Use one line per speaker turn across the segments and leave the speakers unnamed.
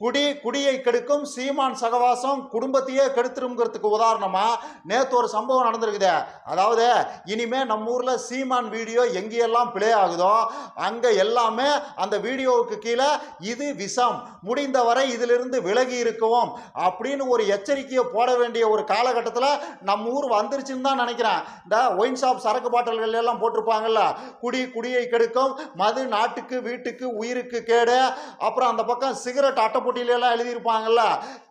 குடி குடியை கெடுக்கும் சீமான் சகவாசம் குடும்பத்தையே கெடுத்துருங்கிறதுக்கு உதாரணமாக நேற்று ஒரு சம்பவம் நடந்திருக்குது. அதாவது இனிமே நம்ம ஊரில் சீமான் வீடியோ எங்கேயெல்லாம் பிளே ஆகுதோ அங்கே எல்லாமே அந்த வீடியோவுக்கு கீழே இது விஷம் முடிந்தவரை இதிலிருந்து விலகி இருக்கவும் அப்படின்னு ஒரு எச்சரிக்கையை போட வேண்டிய ஒரு காலகட்டத்தில் நம்ம ஊர் வந்துருச்சுன்னு தான் நினைக்கிறேன். இந்த ஒயின் ஷாப் சரக்கு பாட்டில்கள் எல்லாம் போட்டிருப்பாங்கல்ல குடி குடியை கெடுக்கும் மது நாட்டுக்கு வீட்டுக்கு உயிருக்கு கேடு அப்புறம் அந்த பக்கம் சிகரெட் அட்டை எல்லாம் எழுதியிருப்பாங்கல்ல?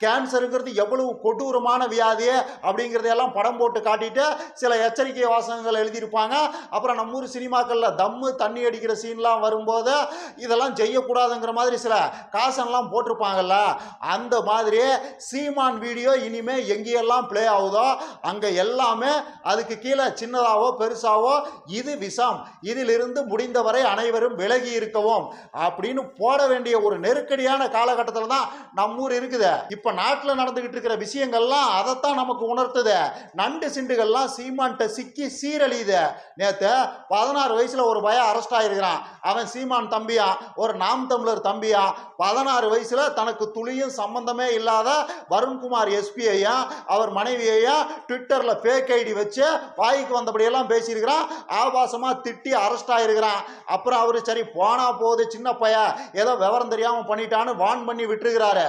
கேன்சருங்கிறது எவ்வளவு கொடூரமான வியாதி அப்படிங்கிறதையெல்லாம் படம் போட்டு காட்டிட்டு சில எச்சரிக்கை வாசகங்கள் எழுதியிருப்பாங்க. அப்புறம் நம்ம ஊர் சினிமாக்களில் தம்மு தண்ணி அடிக்கிற சீன்லாம் வரும்போது இதெல்லாம் செய்யக்கூடாதுங்கிற மாதிரி சில காசன்லாம் போட்டிருப்பாங்கல்ல? அந்த மாதிரி சீமான் வீடியோ இனிமே எங்கேயெல்லாம் ப்ளே ஆகுதோ அங்கே எல்லாமே அதுக்கு கீழே சின்னதாவோ பெருசாவோ இது விஷம். இதிலிருந்து முடிந்தவரை அனைவரும் விலகி இருக்கவும் அப்படின்னு போட வேண்டிய ஒரு நெருக்கடியான காலகட்டத்தில் தான் நம்ம ஊர் இருக்குது. இப்போ நாட்டில் நடந்துகிட்டு இருக்கிற விஷயங்கள்லாம் அதைத்தான் நமக்கு உணர்த்துது. நண்டு சிண்டுகள்லாம் சீமான்ட்ட சிக்கி சீரழியுது. நேற்று பதினாறு வயசுல ஒரு பையன் அரெஸ்ட் ஆயிருக்கிறான். அவன் சீமான் தம்பியா? ஒரு நாம் தமிழர் தம்பியா? பதினாறு வயசுல தனக்கு துளியும் சம்பந்தமே இல்லாத வருண்குமார் எஸ்பியையும் அவர் மனைவியையும் ட்விட்டர்ல ஃபேக் ஐடி வச்சு வாய்க்கு வந்தபடியெல்லாம் பேசியிருக்கிறான். ஆபாசமா திட்டி அரெஸ்ட் ஆயிருக்கிறான். அப்புறம் அவரு சரி போனா போகுது சின்ன பையன். ஏதோ விவரம் தெரியாம பண்ணிட்டான்னு வான் பண்ணி விட்டு விட்டுருக்கிறாரு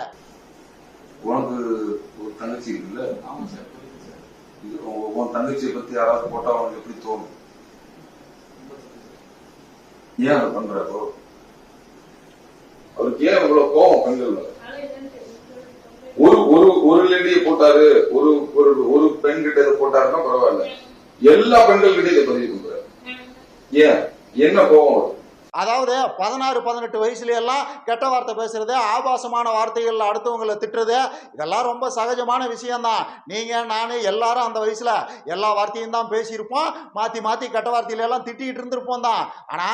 உனக்கு ஒரு தங்கச்சி இருக்குல்ல?
ஆமா சார்.
இது உன் தங்கச்சியை பத்தி யாராவது போட்டா உனக்கு எப்படி தோணும்? ஏன் அதை பண்ற அப்போ அவருக்கு ஏன் இவ்வளவு கோபம் பெண்கள் ஒரு ஒரு ஒரு லேடியை போட்டாரு ஒரு ஒரு ஒரு பெண் கிட்ட இதை போட்டாருன்னா பரவாயில்ல. எல்லா பெண்கள் கிட்ட இதை பதிவு பண்றாரு. ஏன்? என்ன கோபம் அவருக்கு?
அதாவது பதினாறு பதினெட்டு வயசுல எல்லாம் கெட்ட வார்த்தை பேசுறது ஆபாசமான வார்த்தைகள் அடுத்தவங்களை திட்டுறது இதெல்லாம் ரொம்ப சகஜமான விஷயம்தான். நீங்க நான் எல்லாரும் அந்த வயசுல எல்லா வார்த்தையும் தான் பேசியிருப்போம். மாத்தி மாத்தி கெட்ட வார்த்தையில எல்லாம் திட்டிகிட்டு இருந்திருப்போம் தான். ஆனா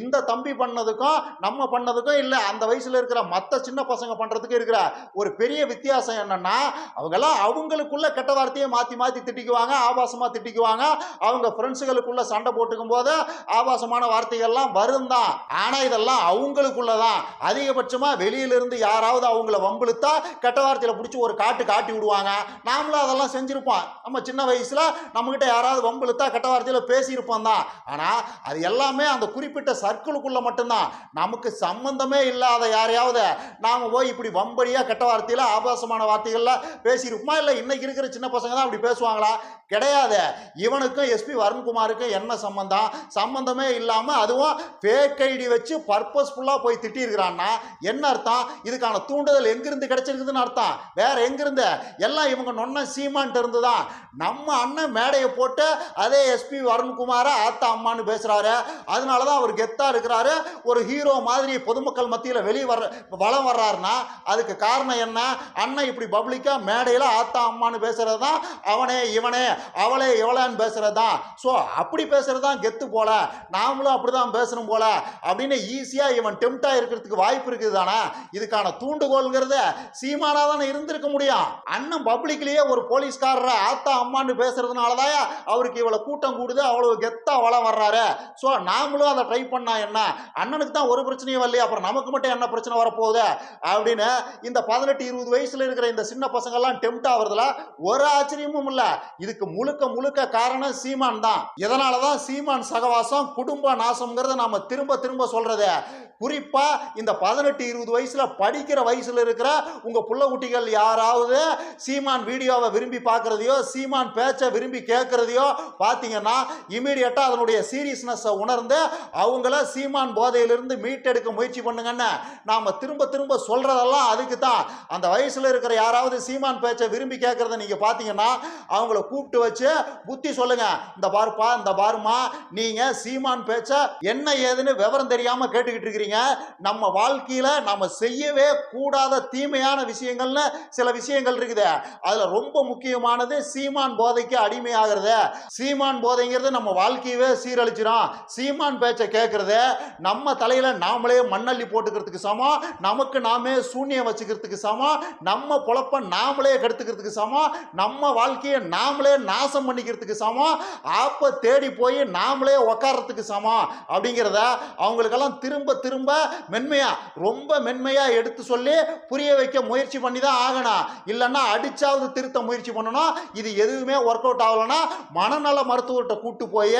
இந்த தம்பி பண்ணதுக்கும் நம்ம பண்ணதுக்கும் இல்ல அந்த வயசுல இருக்கிற மத்த சின்ன பசங்க பண்றதுக்கு இருக்கிற ஒரு பெரிய வித்தியாசம் என்னன்னா அவங்கெல்லாம் அவங்களுக்குள்ள கெட்ட வார்த்தையை மாத்தி மாத்தி திட்டிக்குவாங்க ஆபாசமா திட்டிக்குவாங்க. அவங்க ஃப்ரெண்ட்ஸுகளுக்குள்ள சண்டை போட்டுக்கும் போது ஆபாசமான வார்த்தைகள்லாம் வரும் தான் ஆனா இதெல்லாம் அவங்களுக்குள்ளதான். அதிகபட்சமா வெளியில இருந்து யாராவது அவங்கள வம்பிழுத்தா கெட்ட வார்த்தையில பிடிச்சி ஒரு காட்டு காட்டி விடுவாங்க. நாமளும் அதெல்லாம் செஞ்சிருப்போம். நம்ம சின்ன வயசுல நம்மக்கிட்ட யாராவது வம்பிழுத்தா கெட்ட வார்த்தையில பேசியிருப்போம் தான் ஆனா அது எல்லாமே அந்த குறிப்பிட்ட சர்க்கிளுக்குள்ள மட்டும்தான். நமக்கு சம்பந்தமே இல்லாத யாரையாவது நாம போய் இப்படி வம்படியா கெட்ட வார்த்தையில ஆபாசமான வார்த்தைகள்ல பேசியிருப்போமா? இல்லை இன்னைக்கு இருக்கிற சின்ன பசங்க தான் அப்படி பேசுவாங்களா? கிடையாது. இவனுக்கும் எஸ்பி வருண்குமாருக்கும் என்ன சம்பந்தம்? சம்பந்தமே இல்லாம அதுவும் ஃபேக் ஐடி வச்சு பர்பஸ்ஃபுல்லாக போய் திட்டியிருக்கிறான்னா என்ன அர்த்தம்? இதுக்கான தூண்டுதல் எங்கிருந்து கிடைச்சிருக்குதுன்னு அர்த்தம். வேற எங்கிருந்து? எல்லாம் இவங்க நொன்ன சீமான்ட்டு இருந்து தான் நம்ம அண்ணன் மேடையை போட்டு அதே எஸ்பி வருண்குமாரை ஆத்தா அம்மான்னு பேசுகிறாரு அதனால தான் அவர் கெத்தாக இருக்கிறாரு. ஒரு ஹீரோ மாதிரி பொதுமக்கள் மத்தியில் வெளியே வர்ற வளம் வர்றாருன்னா அதுக்கு காரணம் என்ன? அண்ணன் இப்படி பப்ளிக்காக மேடையில் ஆத்தா அம்மான்னு பேசுகிறது தான் அவனே இவனே அவளே இவளான்னு பேசுகிறது தான் ஸோ அப்படி பேசுகிறது தான் கெத்து போல. நாமளும் அப்படிதான் பேசணும் போல. அப்படின்னு ஈஸியா இவன் டெம்டா இருக்கிறதுக்கு வாய்ப்பு இருக்குது தானே இதுக்கான தூண்டுகோல்ங்கிறது சீமானா தானே இருந்திருக்க முடியும். அண்ணன் பப்ளிக்லயே ஒரு போலீஸ்காரரை ஆத்தா அம்மான்னு பேசுறதுனால தான் அவருக்கு இவ்வளவு கூட்டம் கூடுது அவ்வளவு கெத்தா வளம் வர்றாரு. ஸோ நாமளும் அதை ட்ரை பண்ணா என்ன? அண்ணனுக்கு தான் ஒரு பிரச்சனையும் வரலையே அப்புறம் நமக்கு மட்டும் என்ன பிரச்சனை வரப்போகுது? அப்படின்னு இந்த பதினெட்டு இருபது வயசுல இருக்கிற இந்த சின்ன பசங்க எல்லாம் டெம்ட் ஆகுறதுல ஒரு ஆச்சரியமும் இல்லை. இதுக்கு முழுக்க முழுக்க காரணம் சீமான் தான். இதனால தான்? சீமான் சகவாசம் குடும்ப நாசம்ங்கிறத நாம திரும்ப திரும்ப சொல்றது. குறிப்பா இந்த பதினெட்டு இருபது வயசுல படிக்கிற வயசுல இருக்கிற உங்க புள்ள குட்டிகள் யாராவது சீமான் வீடியோவை விரும்பி பார்க்கறதையோ சீமான் பேச்சை விரும்பி கேட்கறதையோ பார்த்தீங்கன்னா கேட்டால் அதனுடைய சீரியஸ்னஸை உணர்ந்து அவங்கள சீமான் போதையிலிருந்து மீட்டெடுக்க முயற்சி பண்ணுங்கன்னு நாம திரும்ப திரும்ப சொல்கிறதெல்லாம் அதுக்கு தான் அந்த வயசில் இருக்கிற யாராவது சீமான் பேச்சை விரும்பி கேட்குறத நீங்கள் பார்த்தீங்கன்னா அவங்கள கூப்பிட்டு வச்சு புத்தி சொல்லுங்கள் இந்த பாருப்பா இந்த பாருமா நீங்கள் சீமான் பேச்சை என்ன ஏதுன்னு விவரம் தெரியாமல் கேட்டுக்கிட்டு இருக்கிறீங்க. நம்ம வாழ்க்கையில் நம்ம செய்யவே கூடாத தீமையான விஷயங்கள்னு சில விஷயங்கள் இருக்குது. அதில் ரொம்ப முக்கியமானது சீமான் போதைக்கு அடிமையாகிறது. சீமான் போதைங்கிறது நம்ம வாழ்க்கை வாழ்க்கையவே சீரழிச்சிடும் சீமான் பேச்சை கேட்குறத நம்ம தலையில் நாமளே மண்ணள்ளி போட்டுக்கிறதுக்கு சமம். நமக்கு நாமே சூன்யம் வச்சுக்கிறதுக்கு சமம். நம்ம பொழப்ப நாமளே கெடுத்துக்கிறதுக்கு சமம். நம்ம வாழ்க்கையை நாமளே நாசம் பண்ணிக்கிறதுக்கு சமம். ஆப்பை தேடி போய் நாமளே உக்காரத்துக்கு சமம். அப்படிங்கிறத அவங்களுக்கெல்லாம் திரும்ப திரும்ப மென்மையாக ரொம்ப மென்மையாக எடுத்து சொல்லி புரிய வைக்க முயற்சி பண்ணி தான் ஆகணும். இல்லைன்னா அடிச்சாவது திருத்த முயற்சி பண்ணணும். இது எதுவுமே ஒர்க் அவுட் ஆகலைன்னா மனநல மருத்துவர்கிட்ட கூட்டு போய்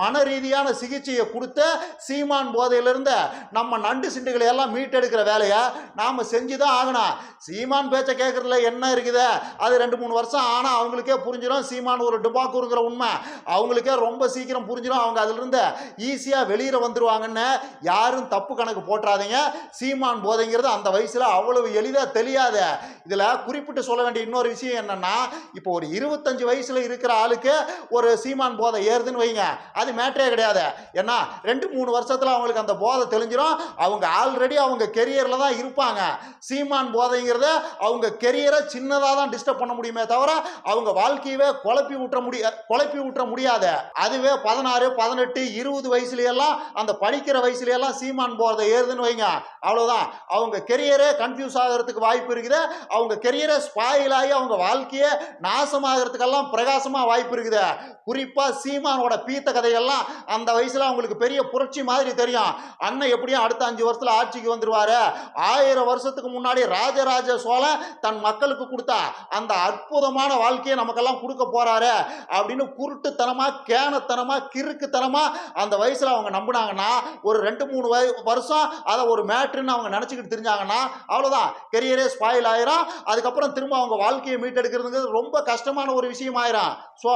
மன ரீதியான சிகிச்சையை கொடுத்து சீமான் போதையிலிருந்து நம்ம நண்டு சிண்டுகளை எல்லாம் மீட்டெடுக்கிற வேலையை நாம் செஞ்சு தான் ஆகணும். சீமான் பேச்சை கேட்குறதுல என்ன இருக்குது? அது ரெண்டு மூணு வருஷம் ஆனால் அவங்களுக்கே புரிஞ்சிடும் சீமான் ஒரு டுபாக்குங்கிற உண்மை. அவங்களுக்கே ரொம்ப சீக்கிரம் புரிஞ்சிடும் அவங்க அதிலிருந்து ஈஸியாக வெளியில் வந்துடுவாங்கன்னு யாரும் தப்பு கணக்கு போட்டுறாதீங்க. சீமான் போதைங்கிறது அந்த வயசில் அவ்வளவு எளிதாக தெரியாது. இதில் குறிப்பிட்டு சொல்ல வேண்டிய இன்னொரு விஷயம் என்னன்னா இப்போ ஒரு இருபத்தஞ்சு வயசில் இருக்கிற ஆளுக்கு ஒரு சீமான் போதை ஏறுதுன்னு வைங்க. அது மேட்டரே கிடையாது. ஏன்னா ரெண்டு மூணு வருஷத்துல அவங்களுக்கு அந்த போதை தெளிஞ்சிடும் அவங்க ஆல்ரெடி அவங்க கெரியரில் தான் இருப்பாங்க. சீமான் போதைங்கிறத அவங்க கெரியரை சின்னதாக தான் டிஸ்டர்ப் பண்ண முடியுமே தவிர அவங்க வாழ்க்கையவே குழப்பி விட்டுற முடிய குழப்பி விட்டுற முடியாது. அதுவே பதினாறு பதினெட்டு இருபது வயசுலையெல்லாம் அந்த படிக்கிற வயசுலையெல்லாம் சீமான் போதை ஏறுதுன்னு வைங்க. அவ்வளோதான் அவங்க கெரியரே கன்ஃபியூஸ் ஆகிறதுக்கு வாய்ப்பு இருக்குது. அவங்க கெரியரை ஸ்பாயில் ஆகி அவங்க வாழ்க்கையே நாசமாகிறதுக்கெல்லாம் பிரகாசமாக வாய்ப்பு இருக்குது. குறிப்பாக சீமானோட பீத்த கதைகள்லாம் அந்த வயசில் அவங்களுக்கு பெரிய புரட்சி மாதிரி தெரியும். அண்ணன் எப்படியும் அடுத்த அஞ்சு வருஷத்தில் ஆட்சிக்கு வந்துடுவார் ஆயிரம் வருஷத்துக்கு முன்னாடி ராஜராஜ சோழன் தன் மக்களுக்கு கொடுத்தா அந்த அற்புதமான வாழ்க்கையை நமக்கெல்லாம் கொடுக்க போறாரு அப்படின்னு குருட்டுத்தனமாக கேனத்தனமாக கிறுக்குத்தனமாக அந்த வயசில் அவங்க நம்பினாங்கன்னா ஒரு ரெண்டு மூணு வய வருஷம் அதை ஒரு மேட்ருன்னு அவங்க நினச்சிக்கிட்டு தெரிஞ்சாங்கன்னா அவ்வளோதான் கெரியரே ஸ்பாயில் ஆயிரும். அதுக்கப்புறம் திரும்ப அவங்க வாழ்க்கையை மீட்டெடுக்கிறதுங்கிறது ரொம்ப கஷ்டமான ஒரு விஷயம் ஆயிரும் ஸோ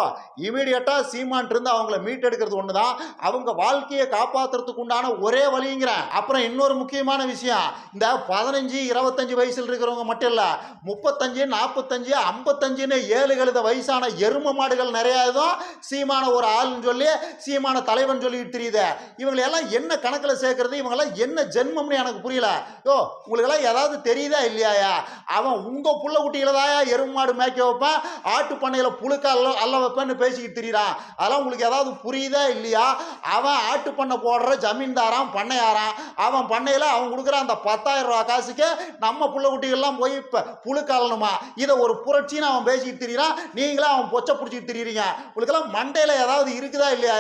இமீடியட்டாக சீமான் இருந்து அவங்கள மீட்டெடுக்கிறது ஒன்று தான் அவங்க வாழ்க்கையை காப்பாற்றுறதுக்கு உண்டான ஒரே வழிங்கிறேன் அப்புறம் இன்னொரு முக்கியமான விஷயம். இந்த பதினஞ்சு இருபத்தஞ்சு வயசில் இருக்கிறவங்க மட்டும் இல்லை முப்பத்தஞ்சு நாற்பத்தஞ்சு ஐம்பத்தஞ்சுன்னு ஏழு கழுத வயசான எரும மாடுகள் நிறைய இதுவும் சீமான ஒரு ஆள்னு சொல்லி சீமான தலைவன் சொல்லிட்டு தெரியுது. இவங்களை எல்லாம் என்ன கணக்கில் சேர்க்கறது? இவங்கெல்லாம் என்ன ஜென்மம்னு எனக்கு புரியல. யோ உங்களுக்கெல்லாம் ஏதாவது தெரியுதா இல்லையாயா? அவன் உங்கள் புள்ள குட்டிகளை தாயா எருமை மாடு மேய்க்க வைப்பேன்? ஆட்டு பண்ணையில் புழுக்க அல்ல அல்ல வைப்பேன்னு பேசிக்கிட்டு தெரியுறான். அதெல்லாம் உங்களுக்கு ஏதாவது புரியுதா இல்லையா? அவன் ஆட்டு பண்ணை போடுற ஜமீன்தாரான் பண்ணையாரான் அவன் பண்ணையில் அவன் கொடுக்குற அந்த பத்தாயிரம் ரூபா காசுக்கு நம்ம புள்ள குட்டிகள்லாம் போய் இப்போ புழுக்கலணுமா? இதை ஒரு புரட்சின்னு அவன் பேசிக்கிட்டு திரியிறான். நீங்களும் அவன் பொச்சை பிடிச்சிட்டு திரியிறீங்க. உங்களுக்கெல்லாம் மண்டையில் ஏதாவது இருக்குதா இல்லையா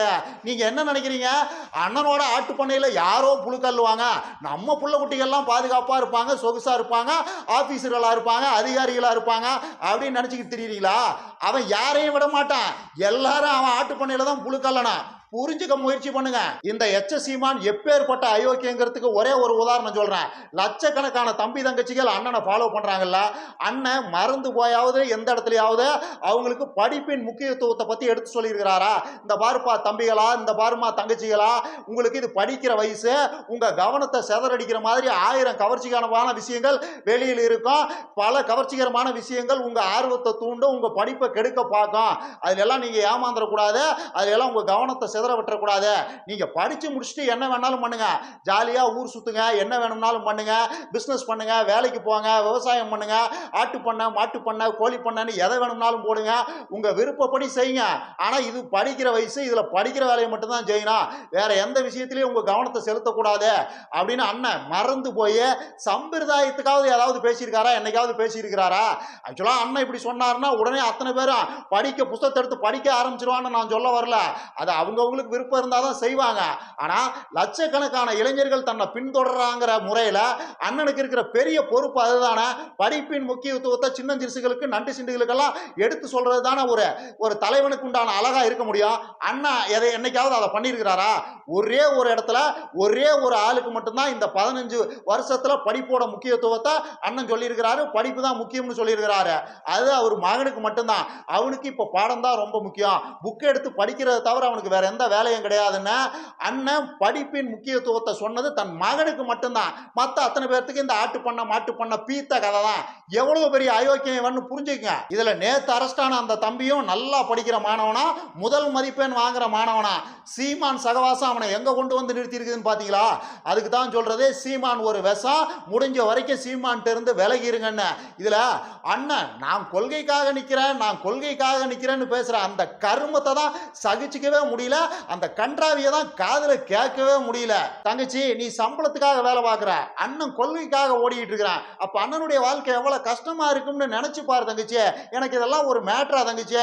நீங்கள் என்ன நினைக்கிறீங்க? அண்ணனோட ஆட்டு பண்ணையில் யாரோ புழுக்கல்லுவாங்க. நம்ம புள்ள குட்டிகள்லாம் பாதுகாப்பாக இருப்பாங்க சொகுசாக இருப்பாங்க ஆஃபீஸர்களாக இருப்பாங்க அதிகாரிகளாக இருப்பாங்க அப்படின்னு நினச்சிக்கிட்டு தெரியுறீங்களா? அவன் யாரையும் விட மாட்டான். எல்லாரும் அவன் ஆட்டு பண்ணையில் தான் না புரிஞ்சுக்க முயற்சி பண்ணுங்க. இந்த எச்ச சீமான் எப்பேற்பட்ட அயோக்கியங்கிறதுக்கு ஒரே ஒரு உதாரணம் சொல்றேன். லட்சக்கணக்கான தம்பி தங்கச்சிகள் அண்ணனை ஃபாலோ பண்றாங்கல்ல அண்ணன் மறந்து போயாவது எந்த இடத்துலயாவது அவங்களுக்கு படிப்பின் முக்கியத்துவத்தை பத்தி எடுத்து சொல்லியிருக்கிறாரா? இந்த பாருப்பா தம்பிகளா இந்த பாருமா தங்கச்சிகளா உங்களுக்கு இது படிக்கிற வயசு உங்க கவனத்தை செதறடிக்கிற மாதிரி ஆயிரம் கவர்ச்சிகரமான விஷயங்கள் வெளியில் இருக்கும். பல கவர்ச்சிகரமான விஷயங்கள் உங்க ஆர்வத்தை தூண்டும் உங்க படிப்பை கெடுக்க பார்க்கும். அதுல எல்லாம் நீங்க ஏமாந்துடக்கூடாது. அதுல எல்லாம் உங்க கவனத்தை சிதற விட்டுறக்கூடாது. நீங்கள் படித்து முடிச்சுட்டு என்ன வேணாலும் பண்ணுங்க. ஜாலியாக ஊர் சுற்றுங்க என்ன வேணும்னாலும் பண்ணுங்கள் பிஸ்னஸ் பண்ணுங்க. வேலைக்கு போங்க. விவசாயம் பண்ணுங்க. ஆட்டு பண்ண மாட்டு பண்ண கோழி பண்ணன்னு எதை வேணும்னாலும் போடுங்க. உங்கள் விருப்பப்படி செய்யுங்க. ஆனால் இது படிக்கிற வயசு இதில் படிக்கிற வேலையை மட்டும்தான் செய்யணும். வேற எந்த விஷயத்திலையும் உங்கள் கவனத்தை செலுத்தக்கூடாது. அப்படின்னு அண்ணன் மறந்து போய் சம்பிரதாயத்துக்காவது ஏதாவது பேசியிருக்காரா? என்னைக்காவது பேசியிருக்கிறாரா? ஆக்சுவலாக அண்ணன் இப்படி சொன்னார்னா உடனே அத்தனை பேரும் படிக்க புத்தகத்தை எடுத்து படிக்க ஆரம்பிச்சிருவான்னு நான் சொல்ல வரல. அது அவங்கவுங்களுக்கு விருப்பம் இருந்தால் தான் செய்வாங்க. ஆனால் லட்சக்கணக்கான இளைஞர்கள் தன்னை பின்தொடர்றாங்கிற முறையில் அண்ணனுக்கு இருக்கிற பெரிய பொறுப்பு அதுதானே. படிப்பின் முக்கியத்துவத்தை சின்னஞ்சிறுசுகளுக்கு நண்டு சிண்டுகளுக்கெல்லாம் எடுத்து சொல்றது தானே ஒரு ஒரு தலைவனுக்கு உண்டான அழகாக இருக்க முடியும். அண்ணா எதை என்னைக்காவது அதை பண்ணியிருக்கிறாரா? ஒரே ஒரு இடத்துல ஒரே ஒரு ஆளுக்கு மட்டும்தான் இந்த பதினஞ்சு வருஷத்தில் படிப்போட முக்கியத்துவத்தை அண்ணன் சொல்லியிருக்கிறாரு. படிப்பு தான் முக்கியம்னு சொல்லியிருக்கிறாரு. அது அவர் மகனுக்கு மட்டும்தான். அவனுக்கு இப்போ பாடம் தான் ரொம்ப முக்கியம். புக் எடுத்து படிக்கிறத தவிர அவனுக்கு வேற எந்த வேலையும் கிடையாதுன்னு அண்ணன் படிப்பின் முக்கியத்துவத்தை சொன்னது தன் மகனுக்கு மட்டும்தான். மற்ற அத்தனை பேர்த்துக்கு இந்த ஆட்டு பண்ண மாட்டு பண்ண பீத்த கதை தான் எவ்வளவு பெரிய அயோக்கியம் இவன்னு புரிஞ்சுக்கங்க. இதுல நேத்து அரஸ்டான அந்த தம்பியும் நல்லா படிக்கிற மாணவனா முதல் மதிப்பெண் வாங்குற மாணவனா. சீமான் சகவாசம் அவனை எங்க கொண்டு வந்து நிறுத்தி இருக்குதுன்னு அதுக்கு தான் சொல்கிறது சீமான் ஒரு விஷம் முடிஞ்ச வரைக்கும் சீமான்ட்டு இருந்து விலகி இருங்கன்னு. இதுல அண்ணன் நான் கொள்கைக்காக நிற்கிறேன் நான் கொள்கைக்காக நிற்கிறேன்னு பேசுகிற அந்த கருமத்தை தான் சகிச்சுக்கவே முடியல அந்த கன்றாவியை தான் காதுல கேட்கவே முடியல. தங்கச்சி நீ சம்பளத்துக்காக வேலை பார்க்குற. அண்ணன் கொள்கைக்காக ஓடிக்கிட்டு இருக்கிறான். அப்ப அண்ணனுடைய வாழ்க்கை எவ்வளவு கஷ்டமா இருக்கும்னு நினைச்சு பாரு தங்கச்சி எனக்கு இதெல்லாம் ஒரு மேட்ரா தங்கச்சி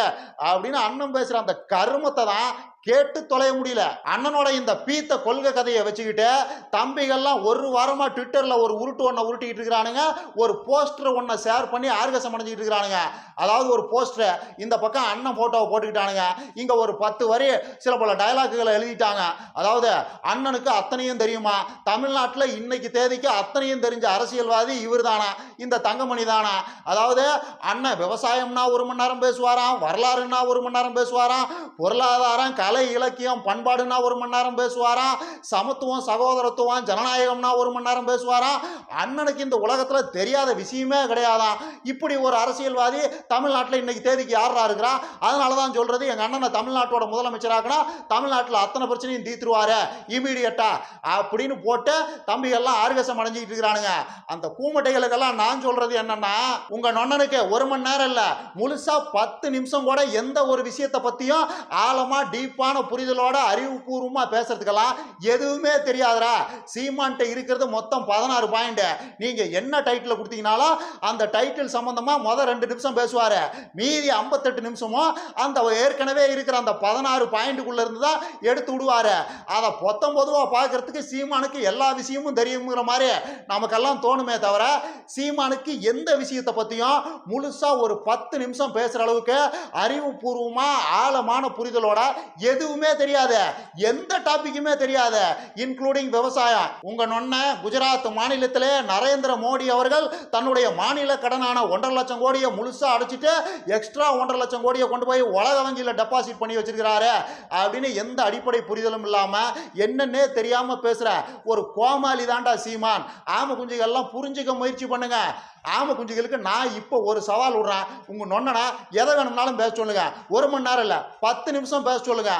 அப்படின்னு அண்ணன் பேசுற அந்த கருமத்தை தான் கேட்டு தொலைய முடியல. அண்ணனோட இந்த பீத்த கொள்கை கதையை வச்சுக்கிட்டு தம்பிகள்லாம் ஒரு வாரமா ட்விட்டர்ல ஒரு உருட்டு ஒன்றை உருட்டிக்கிட்டு இருக்கிறானுங்க. ஒரு போஸ்டர் ஒன்றை ஷேர் பண்ணி ஆர்கசம் அடைஞ்சிக்கிட்டு இருக்கிறானுங்க. அதாவது ஒரு போஸ்டர் இந்த பக்கம் அண்ணன் போட்டோவை போட்டுக்கிட்டானுங்க. இங்க ஒரு பத்து வரி சில பல டயலாக்குகளை எழுதிட்டாங்க. அதாவது அண்ணனுக்கு அத்தனையும் தெரியுமா? தமிழ்நாட்டில் இன்னைக்கு தேதிக்கு அத்தனையும் தெரிஞ்ச அரசியல்வாதி இவர் தானா இந்த தங்கமணி தானா? அதாவது அண்ணன் விவசாயம்னா ஒரு மணி நேரம் பேசுவாராம் வரலாறுன்னா ஒரு மணி நேரம் பேசுவாராம் பொருளாதாரம் கலை இலக்கியம் பண்பாடுனா ஒரு மணி நேரம் பேசுவாராம் சமத்துவம் சகோதரத்துவம் ஜனநாயகம்னா ஒரு மணி நேரம் பேசுவாராம். அண்ணனுக்கு இந்த உலகத்தில் தெரியாத விஷயமே கிடையாதான் இப்படி ஒரு அரசியல்வாதி தமிழ்நாட்டில் இன்னைக்கு தேதிக்கு யாரா இருக்கிறா? அதனால தான் சொல்றது எங்கள் அண்ணனை தமிழ்நாட்டோட முதலமைச்சராக்குனா தமிழ்நாட்டில் அத்தனை பிரச்சனையும் தீத்துருவாரு இமீடியட்டா அப்படின்னு போட்டு தம்பி எல்லாம் ஆர்கசம் அடைஞ்சிக்கிட்டு இருக்கிறானுங்க. அந்த கூமட்டைகளுக்கெல்லாம் நான் சொல்றது என்னன்னா உங்க நொண்ணனுக்கு ஒரு மணி நேரம் இல்லை முழுசா பத்து நிமிஷம் கூட எந்த ஒரு விஷயத்தை பத்தியும் ஆழமா டீப்பான புரிதலோட அறிவுபூர்வமாக பேசுறதுக்கெல்லாம் எதுவுமே தெரியாதுடா. சீமான்ட்ட இருக்கிறது மொத்தம் பதினாறு பாயிண்ட் நீங்க என்ன டைட்டில் கொடுத்தீங்கனாலும் அந்த டைட்டில் சம்பந்தமா முதல் ரெண்டு நிமிஷம் பேசுவார். மீதி ஐம்பத்தெட்டு நிமிஷமும் அந்த ஏற்கனவே இருக்கிற அந்த பதினாறு பாயிண்ட்டுக்குள்ள இருந்து தான் எடுத்து விடுவார். அதை பொத்தம் பொதுவாக பார்க்கறதுக்கு சீமானுக்கு எல்லா விஷயமும் தெரியுங்கிற மாதிரி நமக்கெல்லாம் தோணுமே தவிர சீமானுக்கு எந்த விஷயத்தை பற்றியும் முழுசாக ஒரு பத்து நிமிஷம் பேசுகிற அளவுக்கு அறிவுபூர்வமாக ஆழமான புரிதலோட எதுவுமே தெரியாத எந்த டாபிக்குமே தெரியாத இன்க்ளூடிங் விவசாயம். உங்க நொன்ன குஜராத் மாநிலத்திலே நரேந்திர மோடி அவர்கள் தன்னுடைய மாநில கடனான ஒன்றரை லட்சம் கோடியை முழுசா அடைச்சிட்டு எக்ஸ்ட்ரா ஒன்றரை லட்சம் கோடியை கொண்டு போய் உலக வங்கியில் டெபாசிட் பண்ணி வச்சிருக்கிறாரு அப்படின்னு எந்த அடிப்படை புரிதலும் இல்லாமல் என்னன்னே தெரியாம பேசுற ஒரு கோமாளி தாண்டா சீமான். ஆம குஞ்சுகள்லாம் புரிஞ்சுக்க முயற்சி பண்ணுங்க. ஆம குஞ்சுகளுக்கு நான் இப்போ ஒரு சவால் விடுறேன். உங்க நொன்னனா எதை வேணும்னாலும் பேச சொல்லுங்க. ஒரு மணி நேரம் இல்லை பத்து நிமிஷம் பேச சொல்லுங்க.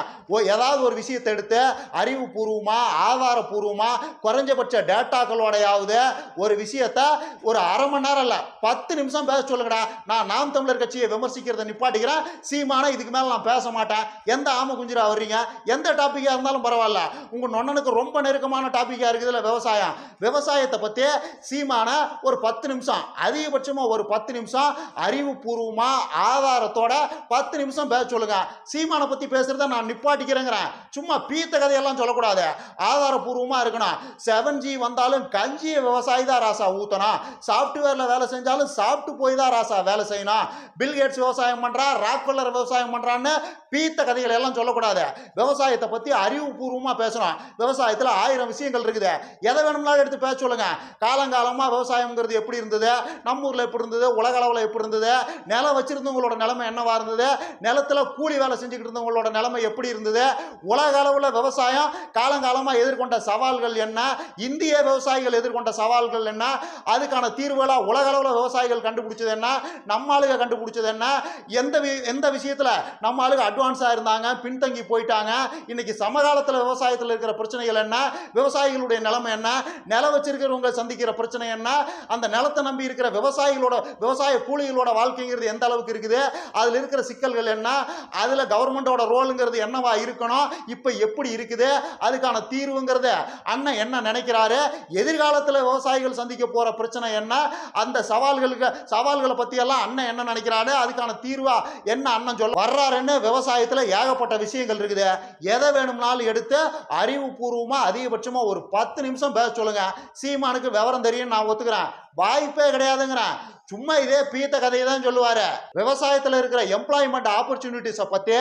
ஏதாவது ஒரு விஷயத்தை எடுத்து அறிவுபூர்வமா ஆதாரபூர்வமா குறைஞ்சபட்ச டேட்டாக்களோடையாவது ஒரு விஷயத்த ஒரு அரை மணி நேரம் இல்லை பத்து நிமிஷம் பேச சொல்லுங்கடா. நான் நாம் தமிழர் கட்சியை விமர்சிக்கிறத நிப்பாட்டிக்கிறேன். சீமான இதுக்கு மேலே நான் பேச மாட்டேன். எந்த ஆம குஞ்சிரா வர்றீங்க? எந்த டாப்பிக்காக இருந்தாலும் பரவாயில்ல. உங்கள் நொண்ணனுக்கு ரொம்ப நெருக்கமான டாப்பிக்காக இருக்குதுல்ல விவசாயம். விவசாயத்தை பற்றி சீமான ஒரு பத்து நிமிஷம் அதிகபட்சமாக ஒரு பத்து நிமிஷம் அறிவுபூர்வமாக ஆதாரத்தோட பத்து நிமிஷம் பேச சொல்லுங்க. சீமானை பற்றி பேசுகிறத நான் நிப்பாட்டிக்கிறேங்கிறேன் சும்மா பீத்த கதையெல்லாம் சொல்லக்கூடாது. ஆதாரபூர்வமாக இருக்கணும். செவன் ஜி வந்தாலும் கஞ்சியை விவசாயி தான் ராசா ஊற்றணும் சாஃப்ட்வேரில் வேலை செஞ்சாலும் சாப்பிட்டு போய் தான் ராசா வேலை செய்யணும். பில்கேட்ஸ் விவசாயம் பண்ணுறா ராக்வெல்லர் விவசாயம் பண்ணுறான்னு பீத்த கதைகளை எல்லாம் சொல்லக்கூடாது. விவசாயத்தை பற்றி அறிவுபூர்வமாக பேசணும். விவசாயத்தில் ஆயிரம் விஷயங்கள் இருக்குது. எதை வேணும்னாலும் எடுத்து பேச சொல்லுங்க. காலங்காலமாக விவசாயம்ங்கிறது எப்படி இருந்தது? நம்ம ஊரில் எப்படி இருந்தது? உலக அளவில் எப்படி இருந்தது? நிலம் வச்சிருந்தவங்களோட நிலைமை என்னவா இருந்தது? நிலத்தில் கூலி வேலை செஞ்சுக்கிட்டு இருந்தவங்களோட நிலைமை எப்படி இருந்தது? உலக அளவில் விவசாயம் காலங்காலமாக எதிர்கொண்ட சவால்கள் என்ன? இந்திய விவசாயிகள் எதிர்கொண்ட சவால்கள் என்ன? அதுக்கான தீர்வுகளாக உலக அளவில் விவசாயிகள் கண்டுபிடிச்சது என்ன? நம்ம ஆளுக கண்டுபிடிச்சது என்ன? எந்த வி- எந்த விஷயத்தில் நம்ம ஆளுக அட்வான்ஸாக இருந்தாங்க பின்தங்கி போயிட்டாங்க? இன்னைக்கு சமகாலத்தில் விவசாயத்தில் இருக்கிற பிரச்சனைகள் என்ன? விவசாயிகளுடைய நிலைமை என்ன? நிலம் வச்சிருக்கிறவங்க சந்திக்கிற பிரச்சனை என்ன? அந்த நிலத்தை நம்பி இருக்கிற விவசாயிகளோட விவசாய கூலிகளோட வாழ்க்கைங்கிறது எந்த அளவுக்கு இருக்குது? அதில் இருக்கிற சிக்கல்கள் என்ன? அதில் கவர்மெண்டோட ரோலுங்கிறது என்ன என்னவா இருக்கணும்? இப்போ எப்படி இருக்குது? அதுக்கான தீர்வுங்கிறத அண்ணன் என்ன நினைக்கிறாரு? எதிர்காலத்தில் விவசாயிகள் சந்திக்க போகிற பிரச்சனை என்ன? அந்த சவால்களுக்கு சவால்களை பற்றியெல்லாம் அண்ணன் என்ன நினைக்கிறாரு? அதுக்கான தீர்வா என்ன அண்ணன் சொல்ல வர்றாருன்னு விவசாயத்தில் ஏகப்பட்ட விஷயங்கள் இருக்குது. எதை வேணும்னாலும் எடுத்து அறிவுபூர்வமாக அதிகபட்சமாக ஒரு பத்து நிமிஷம் பேச சொல்லுங்க. சீமானுக்கு விவரம் தெரியும் நான் ஒத்துக்கிறேன். வாய்ப்பே கிடையாதுங்கிறேன் சும்மா இதே பீத்த கதையை தான் சொல்லுவாரு. விவசாயத்தில் இருக்கிற எம்ப்ளாய்மெண்ட் ஆப்பர்ச்சுனிட்டிஸை பற்றி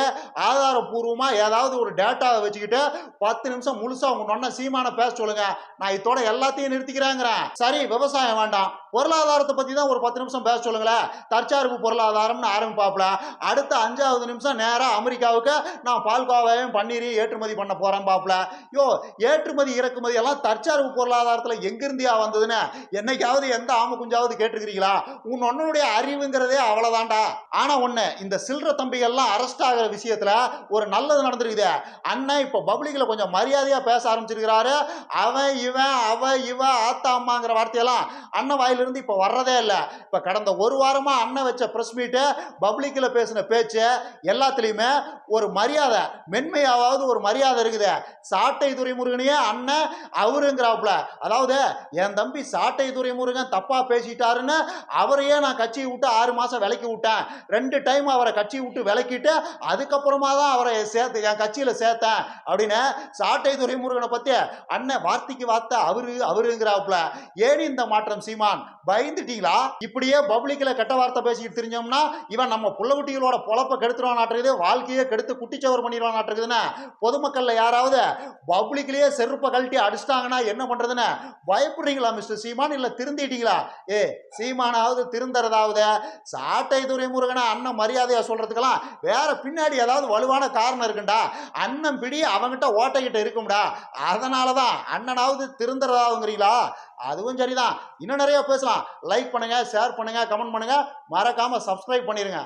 ஆதாரபூர்வமாக ஏதாவது ஒரு டேட்டாவை வச்சுக்கிட்டு பத்து நிமிஷம் முழுசாக உங்க நொன்ன சீமான பேச சொல்லுங்க. நான் இதோட எல்லாத்தையும் நிறுத்திக்கிறேங்கிறேன் சரி விவசாயம் வேண்டாம். பொருளாதாரத்தை பற்றி தான் ஒரு பத்து நிமிஷம் பேச சொல்லுங்களேன் தற்சார்பு பொருளாதாரம்னு ஆரம்பிப்பாப்புல அடுத்த அஞ்சாவது நிமிஷம் நேராக அமெரிக்காவுக்கு நான் பால்கோவாவையும் பன்னீரையும் ஏற்றுமதி பண்ண போகிறேன் பாப்புல யோ ஏற்றுமதி இறக்குமதி எல்லாம் தற்சார்பு பொருளாதாரத்தில் எங்கிருந்தியா வந்ததுன்னு என்னைக்காவது எந்த ஆம குஞ்சாவது கேட்டிருக்கிறீங்களா? உன் ஒன்னுடைய அறிவுங்கிறதே அவ்வளவுதான்டா. ஆனா ஒண்ணு இந்த சில்லற தம்பிகள்லாம் அரெஸ்ட் ஆகிற விஷயத்துல ஒரு நல்லது நடந்திருக்குது. அண்ணன் இப்ப பப்ளிக்ல கொஞ்சம் மரியாதையா பேச ஆரம்பிச்சிருக்கிறாரு. அவன் இவன் அவ இவ ஆத்தா அம்மாங்கிற வார்த்தையெல்லாம் அண்ணன் வாயிலிருந்து இப்ப வர்றதே இல்லை. இப்ப கடந்த ஒரு வாரமா அண்ணன் வச்ச பிரஸ் மீட்டு பப்ளிக்ல பேசின பேச்சு எல்லாத்துலயுமே ஒரு மரியாதை மென்மையாவது ஒரு மரியாதை இருக்குது. சாட்டை துரைமுருகனையே அண்ணன் அவருங்கிறாப்புல. அதாவது என் தம்பி சாட்டை துரைமுருகன் தப்பா பேசிட்டாருன்னு அவரையே நான் கட்சியை விட்டு ஆறு மாசம் விலக்கி விட்டேன். ரெண்டு டைம் அவரை கட்சியை விட்டு விலக்கிட்டு அதுக்கப்புறமா தான் அவரை சேர்த்து என் கட்சியில சேர்த்தேன் அப்படின்னு சாட்டை துரைமுருகனை பத்தி அண்ணன் வார்த்தைக்கு வார்த்தை அவரு அவருங்கிறாப்புல. ஏன் இந்த மாற்றம் சீமான்? பயந்துட்டீங்களா? இப்படியே பப்ளிக்ல கெட்ட வார்த்தை பேசிக்கிட்டு தெரிஞ்சோம்னா இவன் நம்ம புள்ளகுட்டிகளோட பொழப்ப கெடுத்துருவான் வாழ்க்கையே கெடுத்து குட்டிச்சவர் பண்ணிடுவான் பொதுமக்கள்ல யாராவது பப்ளிக்லயே செருப்பை கழட்டி அடிச்சிட்டாங்கன்னா என்ன பண்றதுன்னு பயப்படுறீங்களா மிஸ்டர் சீமான்? இல்ல திருந்திட்டீங்களா? ஏ சீமானாவது திருந்தறதாவது சாட்டை துரைமுருகனை அண்ணன் மரியாதையா சொல்றதுக்கெல்லாம் வேற பின்னாடி ஏதாவது வலுவான காரணம் இருக்குண்டா? அண்ணன் பிடி அவங்கிட்ட ஓட்டைகிட்ட இருக்கும்டா. அதனாலதான் அண்ணனாவது திருந்தறதாவுங்கிறீங்களா? அதுவும் சரிதான். இன்னும் நிறைய பேசலாம். லைக் பண்ணுங்க ஷேர் பண்ணுங்க கமெண்ட் பண்ணுங்க. மறக்காம சப்ஸ்கிரைப் பண்ணிருங்க.